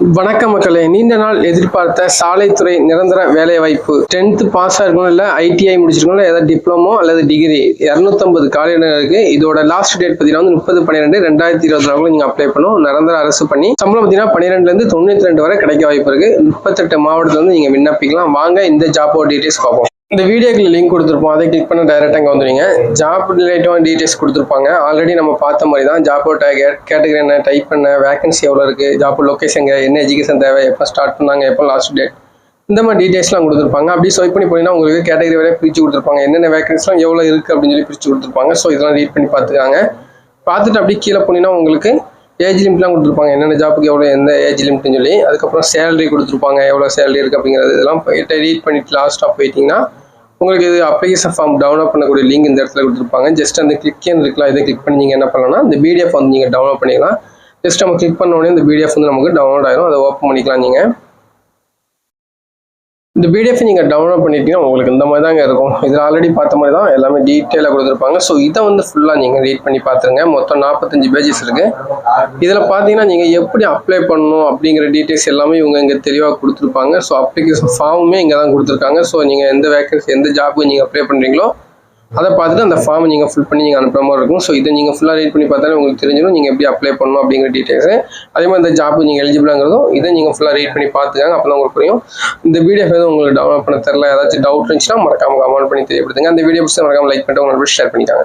வணக்கம் மக்களே. நீண்ட நாள் எதிர்பார்த்த சாலைத்துறை நிரந்தர வேலை வாய்ப்பு டென்த் பாஸ் ஆயிருக்கணும் இல்ல ஐடிஐ முடிச்சிருக்கணும் ஏதாவது டிப்ளமோ அல்லது டிகிரி இரநூத்தம்பது காலையில இருக்கு இதோட லாஸ்ட் டேட் பார்த்தீங்கன்னா வந்து முப்பது பன்னிரெண்டு ரெண்டாயிரத்தி இருபத்தி நாலுல நீங்க அப்ளை பண்ணும் நிரந்தர அரசு பண்ணி சம்பளம் பார்த்தீங்கன்னா பன்னிரெண்டுல இருந்து தொண்ணூத்தி ரெண்டு வரை கிடைக்க வாய்ப்பு இருக்கு. முப்பத்தெட்டு மாவட்டத்துல வந்து நீங்க விண்ணப்பிக்கலாம். வாங்க இந்த ஜாபோட டீடைல்ஸ் பார்ப்போம். இந்த வீடியோக்கு லிங்க் கொடுத்துருப்போம். அதை கிளிக் பண்ண டைரெக்டாக இங்கே வந்துடுங்க ஜாப் ரிலேட்டிவான டீட்டெயில்ஸ் கொடுத்துருப்பாங்க. ஆல்ரெடி நம்ம பார்த்த மாதிரி தான் ஜாப்போட கேட்டகரி என்ன டைப் பண்ண வேகன்சி எவ்வளோ இருக்குது ஜாப் லொக்கேஷன் என்ன எஜுகேஷன் தேவை எப்போ ஸ்டார்ட் பண்ணாங்க எப்போ லாஸ்ட் டேட் இந்த மாதிரி டீட்டெயில்ஸ்லாம் கொடுத்துருப்பாங்க. அப்படி ஸ்வைப் பண்ணி போனீங்கன்னா உங்களுக்கு கேட்டகரி வரைய பிரித்து கொடுத்துருப்பாங்க. என்னென்ன வேகன்ஸ்லாம் எவ்வளோ இருக்குது அப்படின்னு சொல்லி பிரித்து கொடுத்துருப்பாங்க. ஸோ இதெல்லாம் ரீட் பண்ணி பார்த்துக்காங்க. பார்த்துட்டு அப்படியே கீழே போனீங்கன்னா உங்களுக்கு ஏஜ் லிமிட்லாம் கொடுத்துருப்பாங்க. என்னென்ன ஜாப்புக்கு எவ்வளோ எந்த ஏஜ் லிமிட்னு சொல்லி. அதுக்கப்புறம் சேலரி கொடுத்துருப்பாங்க. எவ்வளோ சேலரி இருக்குது அப்படிங்கிறது. இதெல்லாம் போயிட்டு ரீட் பண்ணிட்டு லாஸ்ட்டாக போயிட்டிங்கன்னா உங்களுக்கு இது அப்ளிகேஷன் ஃபார்ம் டவுன்லோட் பண்ணக்கூடிய லிங்க் இந்த இடத்துல கொடுத்துருப்பாங்க. ஜஸ்ட் அந்த கிளிக் இருக்கலாம். இதை கிளிக் பண்ணி நீங்கள் என்ன பண்ணலாம்னா இந்த பிடிஎஃப் வந்து நீங்கள் டவுன்லோட் பண்ணிக்கலாம். ஜஸ்ட் நம்ம கிளிக் பண்ண உடனே இந்த பிடிஎஃப் வந்து நமக்கு டவுன்லோட் ஆயிரும். அதை ஓப்பன் பண்ணிக்கலாம் நீங்கள் இந்த பிடிஎஃப் நீங்கள் டவுன்லோட் பண்ணிட்டீங்கன்னா உங்களுக்கு இந்த மாதிரி தாங்க இருக்கும். இதில் ஆல்ரெடி பார்த்த மாதிரி தான் எல்லாமே டீட்டெயிலாக கொடுத்துருப்பாங்க. ஸோ இதை வந்து ஃபுல்லாக நீங்கள் ரீட் பண்ணி பார்த்துருங்க. மொத்தம் நாற்பத்தஞ்சு பேஜஸ் இருக்குது இதில் பார்த்தீங்கன்னா நீங்கள் எப்படி அப்ளை பண்ணணும் அப்படிங்கிற டீட்டெயில்ஸ் எல்லாமே இவங்க இங்கே தெளிவாக கொடுத்துருப்பாங்க. ஸோ அப்ளிகேஷன் ஃபார்முமே இங்கே தான் கொடுத்துருக்காங்க. ஸோ நீங்கள் எந்த வேக்கன்சி எந்த ஜாப்புக்கு நீங்கள் அப்ளை பண்ணுறீங்களோ அதை பார்த்துட்டு அந்த ஃபார்ம் நீங்கள் ஃபில் பண்ணி நீங்கள் அனுப்புற மாதிரி இருக்கும். ஸோ இதை நீங்கள் ஃபுல்லாக ரீட் பண்ணி பார்த்தாலே உங்களுக்கு தெரிஞ்சிடும் நீங்கள் எப்படி அப்ளை பண்ணணும் அப்படிங்கிற டீட்டெயில்ஸு அதே மாதிரி இந்த ஜாப்பு நீங்கள் எலிஜிபிளாங்கிறதும் இதை நீங்கள் ஃபுல்லாக ரீட் பண்ணி பார்த்துக்காங்க அப்போ தான் உங்களுக்கு புரியும். இந்த வீடியோ எதுவும் உங்களுக்கு டவுன்லோட் பண்ண தெரில ஏதாச்சும் டவுட் இருந்துச்சுன்னா மறக்காம கமெண்ட் பண்ணி தெரியப்படுத்துங்க. அந்த வீடியோ பிடிச்சி மறக்காம லைக் பண்ணிட்டு உங்களுக்கு ஷேர் பண்ணிக்காங்க.